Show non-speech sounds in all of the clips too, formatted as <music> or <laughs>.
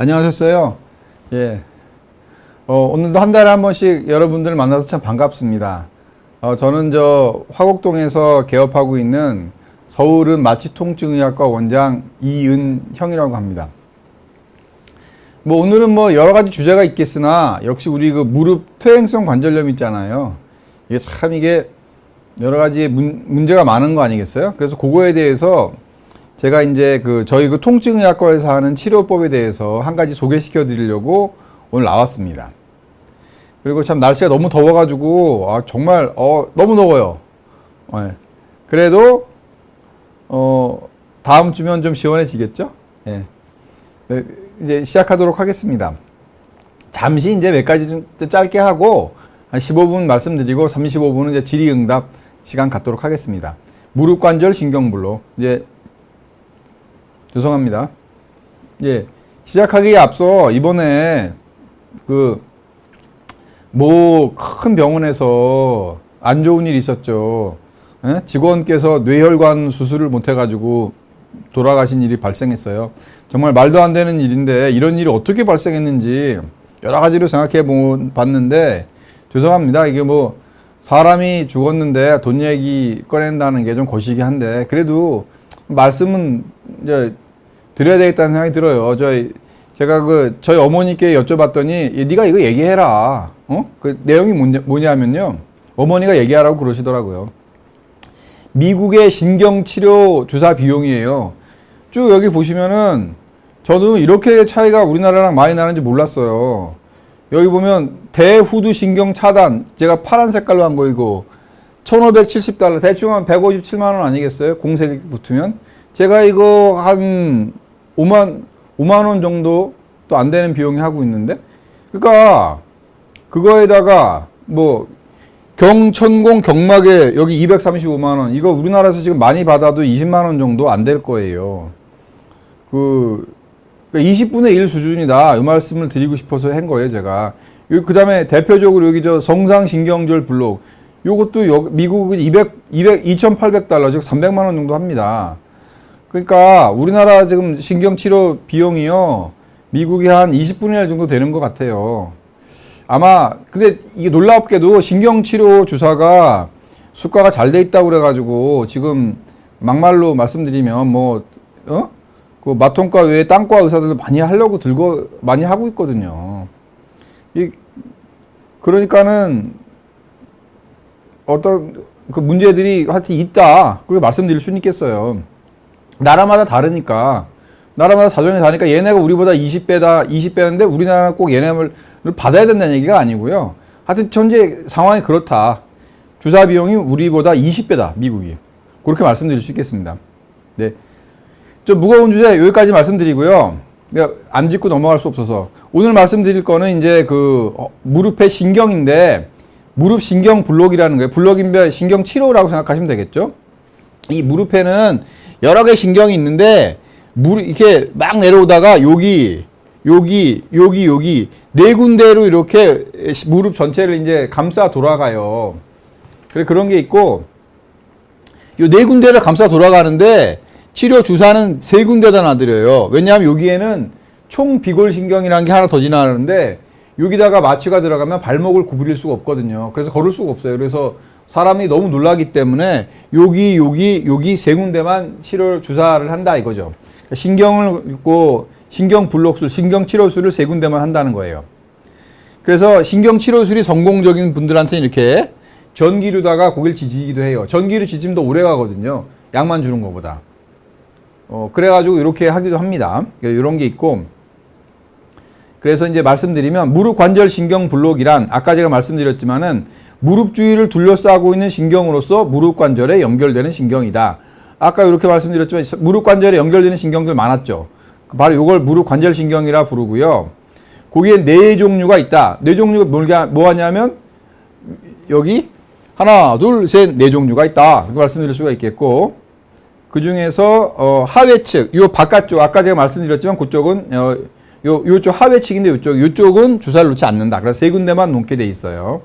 안녕하셨어요. 예. 어, 오늘도 한 달에 한 번씩 여러분들을 만나서 참 반갑습니다. 어, 저는 저 화곡동에서 개업하고 있는 서울은 마취통증의학과 원장 이은형이라고 합니다. 뭐 오늘은 뭐 여러 가지 주제가 있겠으나 역시 우리 그 무릎 퇴행성 관절염 있잖아요. 이게 참 이게 여러 가지 문, 문제가 많은 거 아니겠어요? 그래서 그거에 대해서 제가 이제 그 저희 그 통증의학과에서 하는 치료법에 대해서 한 가지 소개시켜 드리려고 오늘 나왔습니다. 그리고 참 날씨가 너무 더워가지고 아 정말 어 너무 더워요. 예. 그래도 어 다음 주면 좀 시원해지겠죠? 예. 네, 이제 시작하도록 하겠습니다. 잠시 이제 몇 가지 좀 짧게 하고 한 15분 말씀드리고 35분은 이제 질의응답 시간 갖도록 하겠습니다. 무릎 관절 신경불로 이제 죄송합니다. 예. 시작하기에 앞서 이번에 그모큰 병원에서 안 좋은 일이 있었죠. 예? 직원께서 뇌혈관 수술을 못 해가지고 돌아가신 일이 발생했어요. 정말 말도 안 되는 일인데 이런 일이 어떻게 발생했는지 여러 가지로 생각해 보- 봤는데 죄송합니다. 이게 뭐 사람이 죽었는데 돈 얘기 꺼낸다는 게 좀 거시기 한데 그래도 말씀은 이제 드려야 되겠다는 생각이 들어요. 저희 제가 그 저희 어머니께 여쭤봤더니 예, 네가 이거 얘기해라. 어? 그 내용이 뭐냐, 뭐냐면요. 어머니가 얘기하라고 그러시더라고요. 미국의 신경치료 주사 비용이에요. 쭉 여기 보시면은 저도 이렇게 차이가 우리나라랑 많이 나는지 몰랐어요. 여기 보면 대후두 신경 차단 제가 파란 색깔로 한 거 이거 1570달러 대충 한 157만 원 아니겠어요? 공색이 붙으면 제가 이거 한 5만 5만 원 정도 또 안 되는 비용이 하고 있는데 그러니까 그거에다가 뭐 경천공 경막에 여기 235만 원 이거 우리나라에서 지금 많이 받아도 20만 원 정도 안 될 거예요. 그 20분의 1 수준이다. 이 말씀을 드리고 싶어서 한 거예요, 제가. 그 다음에 대표적으로 여기 저 성상신경절 블록. 요것도 여, 미국은 200, 200, 2,800달러, 즉 300만 원 정도 합니다. 그러니까 우리나라 지금 신경치료 비용이요. 미국이 한 20분의 1 정도 되는 것 같아요. 아마, 근데 이게 놀랍게도 신경치료 주사가 수가가 잘 돼 있다고 그래가지고 지금 막말로 말씀드리면 뭐, 어? 그 마통과 외에 땅과 의사들도 많이 하려고 들고 많이 하고 있거든요. 이 그러니까는 어떤 그 문제들이 하여튼 있다. 그걸 말씀드릴 수는 있겠어요. 나라마다 다르니까 나라마다 사정이 다르니까 얘네가 우리보다 20배다 20배인데 우리나라는 꼭 얘네를 받아야 된다는 얘기가 아니고요. 하여튼 현재 상황이 그렇다. 주사 비용이 우리보다 20배다 미국이. 그렇게 말씀드릴 수 있겠습니다. 네. 좀 무거운 주제 여기까지 말씀드리고요. 그러니까 안 짚고 넘어갈 수 없어서 오늘 말씀드릴 거는 이제 그 어, 무릎의 신경인데 무릎 신경 블록이라는 거예요. 블록인데 신경 치료라고 생각하시면 되겠죠. 이 무릎에는 여러 개의 신경이 있는데 무릎 이렇게 막 내려오다가 여기 여기 여기 여기 네 군데로 이렇게 무릎 전체를 이제 감싸 돌아가요. 그래 그런 게 있고 요 네 군데를 감싸 돌아가는데 치료 주사는 세 군데다 놔드려요. 왜냐하면 여기에는 총 비골 신경이라는 게 하나 더 지나가는데 여기다가 마취가 들어가면 발목을 구부릴 수가 없거든요. 그래서 걸을 수가 없어요. 그래서 사람이 너무 놀라기 때문에 여기 여기 여기 세 군데만 치료 주사를 한다 이거죠. 신경을 있고 신경 블록술, 신경 치료술을 세 군데만 한다는 거예요. 그래서 신경 치료술이 성공적인 분들한테 이렇게 전기로다가 고개를 지지기도 해요. 전기로 지지면 더 오래 가거든요. 약만 주는 것보다. 어, 그래가지고 이렇게 하기도 합니다. 이런 게 있고. 그래서 이제 말씀드리면 무릎 관절 신경 블록이란 아까 제가 말씀드렸지만은 무릎 주위를 둘러싸고 있는 신경으로서 무릎 관절에 연결되는 신경이다. 아까 이렇게 말씀드렸지만 무릎 관절에 연결되는 신경들 많았죠. 바로 이걸 무릎 관절 신경이라 부르고요. 거기에 네 종류가 있다. 네 종류가 뭐냐, 뭐하냐면 여기 하나, 둘, 셋, 네 종류가 있다. 이렇게 말씀드릴 수가 있겠고 그 중에서 어, 하회측, 요 바깥쪽 아까 제가 말씀드렸지만 그쪽은 어, 요 요쪽 하회측인데 요쪽 요쪽은 주사를 놓지 않는다. 그래서 세 군데만 놓게 돼 있어요.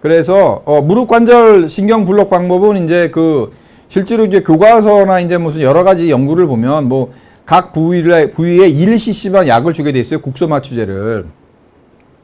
그래서 어, 무릎 관절 신경 블록 방법은 이제 그 실제로 이제 교과서나 이제 무슨 여러 가지 연구를 보면 뭐 각 부위에 부위에 1cc만 약을 주게 돼 있어요. 국소 마취제를.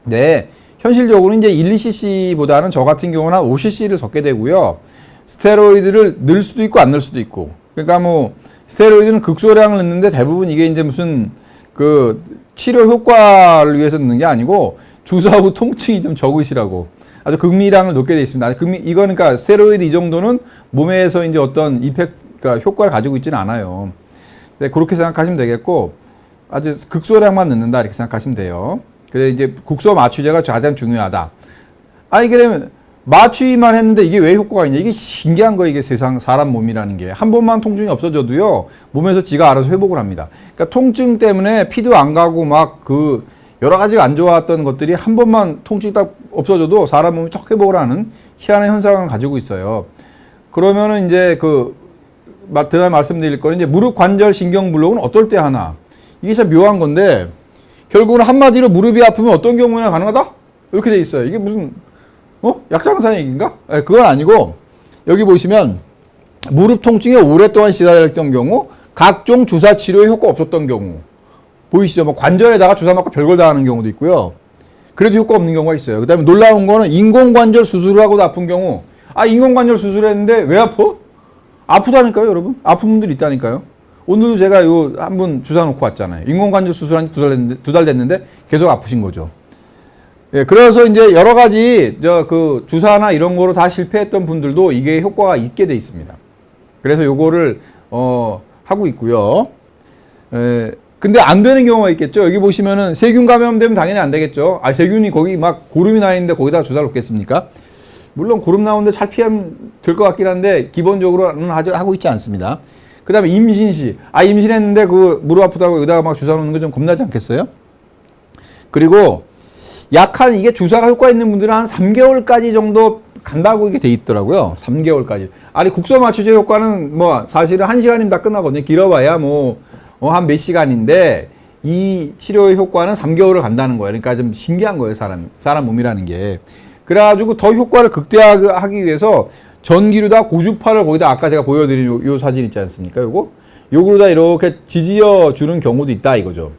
네. 현실적으로 이제 1, 2cc보다는 저 같은 경우는 한 5cc를 섞게 되고요. 스테로이드를 넣을 수도 있고 안 넣을 수도 있고. 그러니까 뭐 스테로이드는 극소량을 넣는데 대부분 이게 이제 무슨 그 치료 효과를 위해서 넣는 게 아니고 주사 후 통증이 좀 적으시라고 아주 극미량을 넣게 돼 있습니다. 극미 이거는 그러니까 스테로이드 이 정도는 몸에서 이제 어떤 이펙트 그러니까 효과를 가지고 있지는 않아요. 네, 그렇게 생각하시면 되겠고 아주 극소량만 넣는다 이렇게 생각하시면 돼요. 그래 이제 국소 마취제가 가장 중요하다. 아니 그러면 마취만 했는데 이게 왜 효과가 있냐? 이게 신기한 거예요. 이게 세상 사람 몸이라는 게 한 번만 통증이 없어져도요 몸에서 지가 알아서 회복을 합니다. 그러니까 통증 때문에 피도 안 가고 막 그 여러 가지가 안 좋았던 것들이 한 번만 통증이 딱 없어져도 사람 몸이 쫙 회복을 하는 희한한 현상을 가지고 있어요. 그러면은 이제 그 마- 그다음에 말씀드릴 거는 이제 무릎 관절 신경 블록은 어떨 때 하나 이게 참 묘한 건데 결국은 한마디로 무릎이 아프면 어떤 경우나 가능하다 이렇게 돼 있어요. 이게 무슨 어 약장사 얘기인가? 예, 그건 아니고 여기 보시면 무릎 통증에 오랫동안 시달렸던 경우 각종 주사 치료에 효과 없었던 경우 보이시죠? 뭐 관절에다가 주사 맞고 별걸 다 하는 경우도 있고요. 그래도 효과 없는 경우가 있어요. 그 다음에 놀라운 거는 인공관절 수술을 하고도 아픈 경우 아 인공관절 수술했는데 왜 아파? 아프다니까요, 여러분. 아픈 분들 있다니까요. 오늘도 제가 요 한 분 주사 놓고 왔잖아요. 인공관절 수술한 지 두 달 됐는데, 두 달 됐는데 계속 아프신 거죠. 예, 그래서 이제 여러 가지 저 그 주사나 이런 거로 다 실패했던 분들도 이게 효과가 있게 돼 있습니다. 그래서 요거를 어 하고 있고요. 에, 근데 안 되는 경우가 있겠죠. 여기 보시면은 세균 감염되면 당연히 안 되겠죠. 아 세균이 거기 막 고름이 나 있는데 거기다 주사를 놓겠습니까? 물론 고름 나오는데 잘 피하면 될 것 같긴 한데 기본적으로는 하지- 하고 있지 않습니다. 그 다음에 임신 시, 아 임신했는데 그 무릎 아프다고 여기다가 막 주사 놓는 거 좀 겁나지 않겠어요? 그리고 약한 이게 주사가 효과 있는 분들은 한 3개월까지 정도 간다고 이게 돼 있더라고요. 3개월까지. 아니 국소 마취제 효과는 뭐 사실은 한 시간이면 다 끝나거든요. 길어봐야 뭐 한 몇 시간인데 이 치료의 효과는 3개월을 간다는 거예요. 그러니까 좀 신기한 거예요, 사람 사람 몸이라는 게. 그래가지고 더 효과를 극대화하기 위해서 전기로다 고주파를 거기다 아까 제가 보여드린 요, 요 사진 있지 않습니까? 요거 요거로다 이렇게 지지어 주는 경우도 있다 이거죠.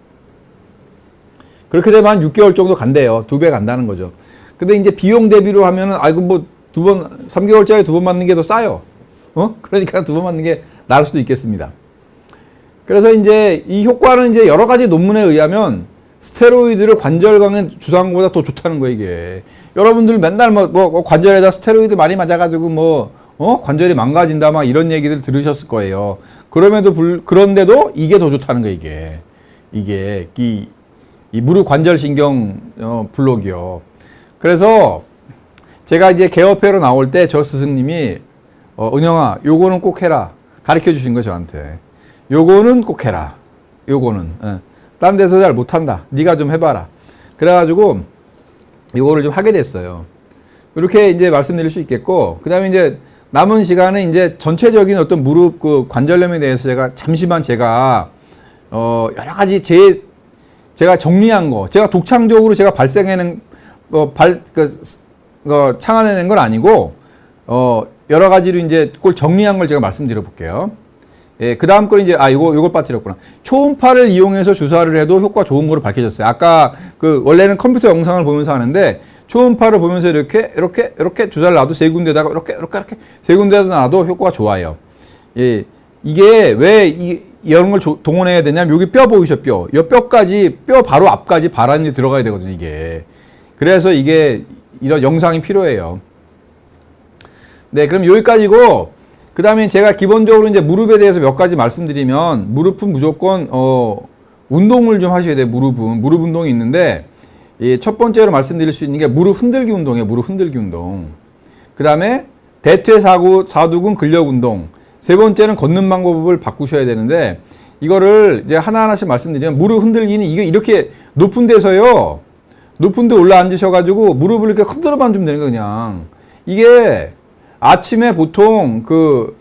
그렇게 되면 한 6개월 정도 간대요. 두 배 간다는 거죠. 근데 이제 비용 대비로 하면은, 아이고, 뭐, 두 번, 3개월짜리 두 번 맞는 게 더 싸요. 어? 그러니까 두 번 맞는 게 나을 수도 있겠습니다. 그래서 이제 이 효과는 이제 여러 가지 논문에 의하면 스테로이드를 관절 강에 주사한 것보다 더 좋다는 거예요, 이게. 여러분들 맨날 뭐, 뭐 관절에다 스테로이드 많이 맞아가지고 뭐, 어? 관절이 망가진다 막 이런 얘기들 들으셨을 거예요. 그럼에도 불, 그런데도 이게 더 좋다는 거예요, 이게. 이게, 이, 이 무릎 관절 신경 어, 블록이요. 그래서 제가 이제 개업회로 나올 때 저 스승님이 어, 은영아, 요거는 꼭 해라. 가르쳐 주신 거 저한테. 요거는 꼭 해라. 요거는. 예. 딴 데서 잘 못한다. 네가 좀 해봐라. 그래가지고 요거를 좀 하게 됐어요. 이렇게 이제 말씀드릴 수 있겠고, 그 다음에 이제 남은 시간은 이제 전체적인 어떤 무릎 그 관절염에 대해서 제가 잠시만 제가 어, 여러 가지 제 제가 정리한 거, 제가 독창적으로 제가 발생해낸 어, 발, 그, 스- 어, 창안해낸 건 아니고 어, 여러 가지로 이제 그걸 정리한 걸 제가 말씀드려 볼게요. 예, 그 다음 건 이제, 아, 이거, 이걸 빠뜨렸구나. 초음파를 이용해서 주사를 해도 효과 좋은 거로 밝혀졌어요. 아까 그, 원래는 컴퓨터 영상을 보면서 하는데, 초음파를 보면서 이렇게, 이렇게, 이렇게 주사를 놔도 세 군데다가 이렇게, 이렇게, 이렇게 세 군데다 놔도 효과가 좋아요. 예, 이게 왜 이, 이런 걸 조- 동원해야 되냐면, 여기 뼈 보이죠, 뼈. 이 뼈까지, 뼈 바로 앞까지 바람이 들어가야 되거든요, 이게. 그래서 이게, 이런 영상이 필요해요. 네, 그럼 여기까지고, 그 다음에 제가 기본적으로 이제 무릎에 대해서 몇 가지 말씀드리면, 무릎은 무조건, 어, 운동을 좀 하셔야 돼요, 무릎은. 무릎 운동이 있는데, 이 첫 번째로 말씀드릴 수 있는 게 무릎 흔들기 운동이에요, 무릎 흔들기 운동. 그 다음에 대퇴 사구, 사두근 근력 운동. 세 번째는 걷는 방법을 바꾸셔야 되는데, 이거를 이제 하나하나씩 말씀드리면, 무릎 흔들기는 이게 이렇게 높은 데서요, 높은 데 올라 앉으셔가지고 무릎을 이렇게 흔들어만 주면 되는 거예요, 그냥. 이게 아침에 보통 그,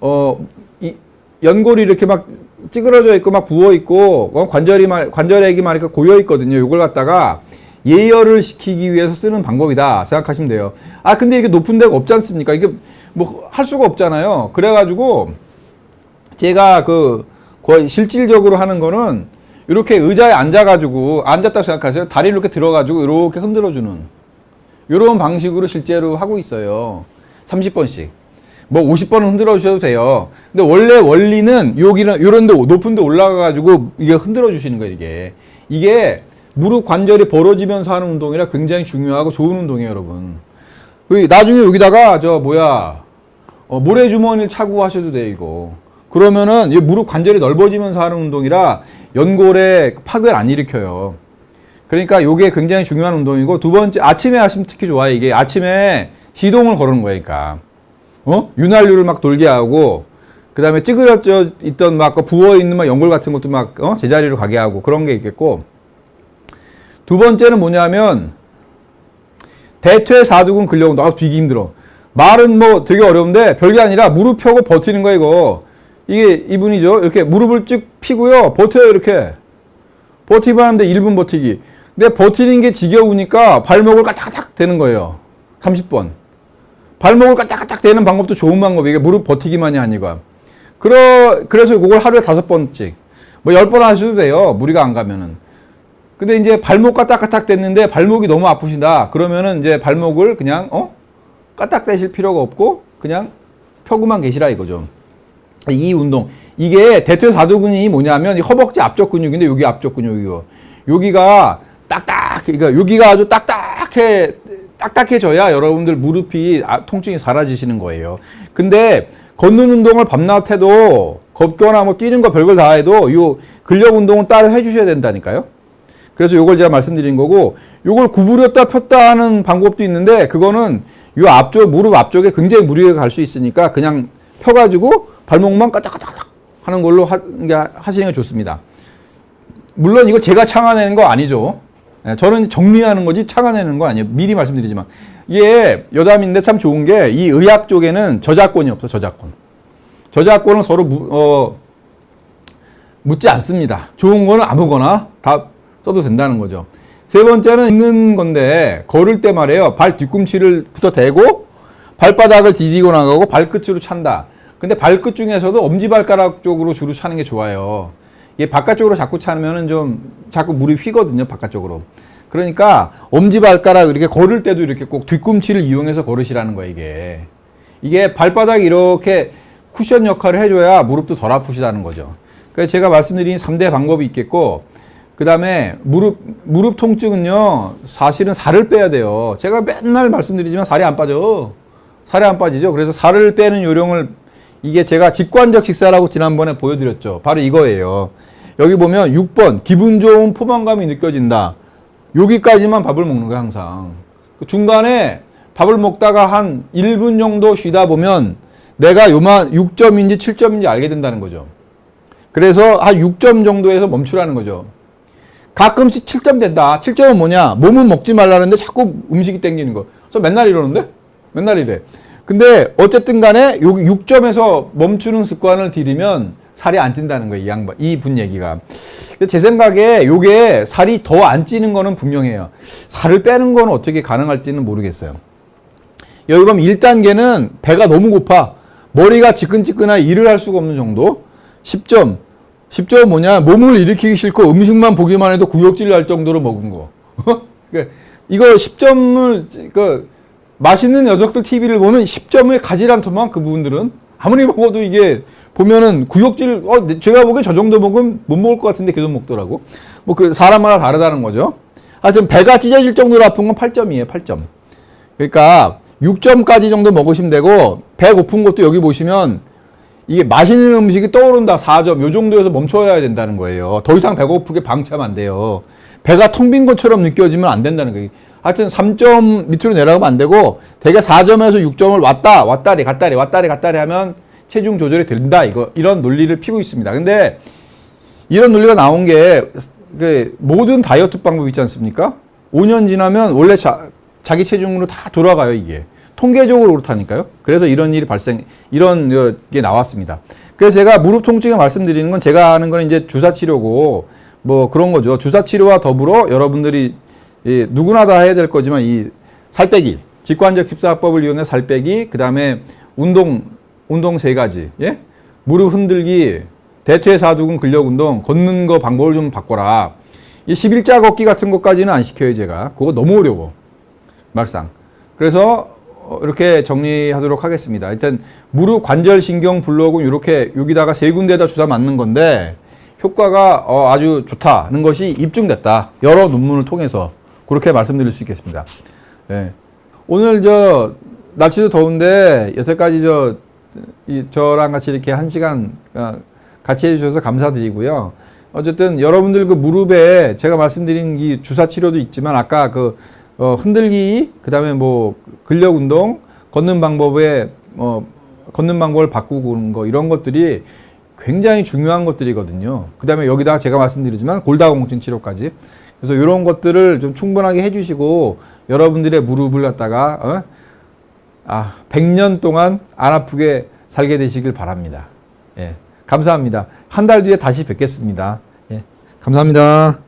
어, 이 연골이 이렇게 막 찌그러져 있고 막 부어 있고 어, 관절이 막, 관절액이 막 이렇게 고여 있거든요. 이걸 갖다가 예열을 시키기 위해서 쓰는 방법이다 생각하시면 돼요. 아, 근데 이렇게 높은 데가 없지 않습니까? 이게 뭐 할 수가 없잖아요. 그래가지고 제가 그 거의 실질적으로 하는 거는 이렇게 의자에 앉아가지고 앉았다 생각하세요. 다리를 이렇게 들어가지고 이렇게 흔들어주는 이런 방식으로 실제로 하고 있어요. 30번씩. 뭐 50번은 흔들어 주셔도 돼요. 근데 원래 원리는 여기는 요런 데 높은 데 올라가 가지고 이게 흔들어 주시는 거예요, 이게. 이게 무릎 관절이 벌어지면서 하는 운동이라 굉장히 중요하고 좋은 운동이에요, 여러분. 그 나중에 여기다가 저 뭐야? 어, 모래주머니를 차고 하셔도 돼요, 이거. 그러면은 이 무릎 관절이 넓어지면서 하는 운동이라 연골에 파괴를 안 일으켜요. 그러니까 요게 굉장히 중요한 운동이고 두 번째 아침에 하시면 특히 좋아요. 이게 아침에 시동을 거는 거니까. 어? 윤활유를 막 돌게 하고 그 다음에 찌그러져 있던 막 부어 있는 막 연골 같은 것도 막 어? 제자리로 가게 하고 그런 게 있겠고 두 번째는 뭐냐면 대퇴 사두근 근력 운동. 아, 되게 힘들어. 말은 뭐 되게 어려운데 별게 아니라 무릎 펴고 버티는 거 이거. 이게 이분이죠. 이렇게 무릎을 쭉 피고요. 버텨요 이렇게. 버티면 하는데 1분 버티기. 근데 버티는 게 지겨우니까 발목을 까딱까딱 대는 거예요. 30번. 발목을 까딱까딱 대는 방법도 좋은 방법이에요. 무릎 버티기만이 아니고. 그러, 그래서 그걸 하루에 다섯 번씩. 뭐 열 번 하셔도 돼요. 무리가 안 가면은. 근데 이제 발목 까딱까딱 됐는데 발목이 너무 아프신다. 그러면은 이제 발목을 그냥, 어? 까딱 대실 필요가 없고 그냥 펴고만 계시라 이거죠. 이 운동. 이게 대퇴사두근이 뭐냐면 이 허벅지 앞쪽 근육인데 여기 앞쪽 근육이고 여기가 딱딱 그러니까 여기가 아주 딱딱해 딱딱해져야 여러분들 무릎이 아- 통증이 사라지시는 거예요. 근데 걷는 운동을 밤낮 해도 걷거나 뭐 뛰는 거 별걸 다 해도 요 근력 운동은 따로 해주셔야 된다니까요. 그래서 요걸 제가 말씀드린 거고 요걸 구부렸다 폈다 하는 방법도 있는데 그거는 요 앞쪽 무릎 앞쪽에 굉장히 무리가 갈 수 있으니까 그냥 펴가지고 발목만 까딱까딱 하는 걸로 하, 게 하시는 게 좋습니다. 물론 이거 제가 창아내는 거 아니죠. 예, 저는 정리하는 거지 창아내는 거 아니에요. 미리 말씀드리지만 이게 여담인데 참 좋은 게 이 의학 쪽에는 저작권이 없어 저작권. 저작권은 서로 무, 어, 묻지 않습니다. 좋은 거는 아무거나 다 써도 된다는 거죠. 세 번째는 있는 건데 걸을 때 말이에요. 발 뒤꿈치를 부터 대고 발바닥을 디디고 나가고 발끝으로 찬다. 근데 발끝 중에서도 엄지발가락 쪽으로 주로 차는 게 좋아요. 이게 바깥쪽으로 자꾸 차면은 좀 자꾸 물이 휘거든요. 바깥쪽으로. 그러니까 엄지발가락 이렇게 걸을 때도 이렇게 꼭 뒤꿈치를 이용해서 걸으시라는 거예요. 이게 이게 발바닥이 이렇게 쿠션 역할을 해줘야 무릎도 덜 아프시다는 거죠. 그래서 제가 말씀드린 3대 방법이 있겠고 그 다음에 무릎, 무릎 통증은요, 사실은 살을 빼야 돼요. 제가 맨날 말씀드리지만 살이 안 빠져. 살이 안 빠지죠. 그래서 살을 빼는 요령을, 이게 제가 직관적 식사라고 지난번에 보여드렸죠. 바로 이거예요. 여기 보면 6번, 기분 좋은 포만감이 느껴진다. 여기까지만 밥을 먹는 거야, 항상. 그 중간에 밥을 먹다가 한 1분 정도 쉬다 보면 내가 요만 6점인지 7점인지 알게 된다는 거죠. 그래서 한 6점 정도에서 멈추라는 거죠. 가끔씩 7점 된다. 7점은 뭐냐? 몸은 먹지 말라는데 자꾸 음식이 땡기는 거. 그래서 맨날 이러는데? 맨날 이래. 근데 어쨌든 간에 여기 6점에서 멈추는 습관을 들이면 살이 안 찐다는 거예요. 이 양반, 이 분 얘기가. 제 생각에 요게 살이 더 안 찌는 거는 분명해요. 살을 빼는 거는 어떻게 가능할지는 모르겠어요. 여기 보면 1단계는 배가 너무 고파. 머리가 지끈지끈하 일을 할 수가 없는 정도. 10점. 10점은 뭐냐? 몸을 일으키기 싫고 음식만 보기만 해도 구역질 날 정도로 먹은 거. <laughs> 그러니까 이거 10점을, 그, 맛있는 녀석들 TV를 보면 10점을 가지 않더만 그 부분들은. 아무리 먹어도 이게 보면은 구역질, 어, 제가 보기엔 저 정도 먹으면 못 먹을 것 같은데 계속 먹더라고. 뭐 그 사람마다 다르다는 거죠. 하여튼 배가 찢어질 정도로 아픈 건 8점이에요, 8점. 그러니까 6점까지 정도 먹으시면 되고, 배 고픈 것도 여기 보시면 이게 맛있는 음식이 떠오른다 4점 요 정도에서 멈춰야 된다는 거예요. 더 이상 배고프게 방치하면 안 돼요. 배가 텅 빈 것처럼 느껴지면 안 된다는 거예요. 하여튼 3점 밑으로 내려가면 안 되고 대개 4점에서 6점을 왔다 왔다리 갔다리 왔다리 갔다리 하면 체중 조절이 된다 이거 이런 논리를 피고 있습니다. 근데 이런 논리가 나온 게그 모든 다이어트 방법 있지 않습니까? 5년 지나면 원래 자, 자기 체중으로 다 돌아가요 이게. 통계적으로 그렇다니까요. 그래서 이런 일이 발생, 이런 게 나왔습니다. 그래서 제가 무릎 통증에 말씀드리는 건 제가 하는 건 이제 주사 치료고 뭐 그런 거죠. 주사 치료와 더불어 여러분들이 이 누구나 다 해야 될 거지만 이 살 빼기, 직관적 힙사법을 이용해 살 빼기, 그 다음에 운동, 운동 세 가지, 예? 무릎 흔들기, 대퇴 사두근 근력 운동 걷는 거 방법을 좀 바꿔라. 이 11자 걷기 같은 것까지는 안 시켜요, 제가. 그거 너무 어려워. 말상. 그래서 어, 이렇게 정리하도록 하겠습니다. 일단 무릎 관절 신경 블록은 이렇게 여기다가 세 군데다 주사 맞는 건데 효과가 어, 아주 좋다는 것이 입증됐다. 여러 논문을 통해서 그렇게 말씀드릴 수 있겠습니다. 예. 오늘 저 날씨도 더운데 여태까지 저 이, 저랑 같이 이렇게 한 시간 어, 같이 해주셔서 감사드리고요. 어쨌든 여러분들 그 무릎에 제가 말씀드린 이 주사 치료도 있지만 아까 그 어, 흔들기 그다음에 뭐 근력 운동 걷는 방법에 어, 걷는 방법을 바꾸는 거 이런 것들이 굉장히 중요한 것들이거든요. 그다음에 여기다가 제가 말씀드리지만 골다공증 치료까지 그래서 이런 것들을 좀 충분하게 해주시고 여러분들의 무릎을 갖다가 어? 아 100년 동안 안 아프게 살게 되시길 바랍니다. 예, 감사합니다. 한 달 뒤에 다시 뵙겠습니다. 예, 감사합니다.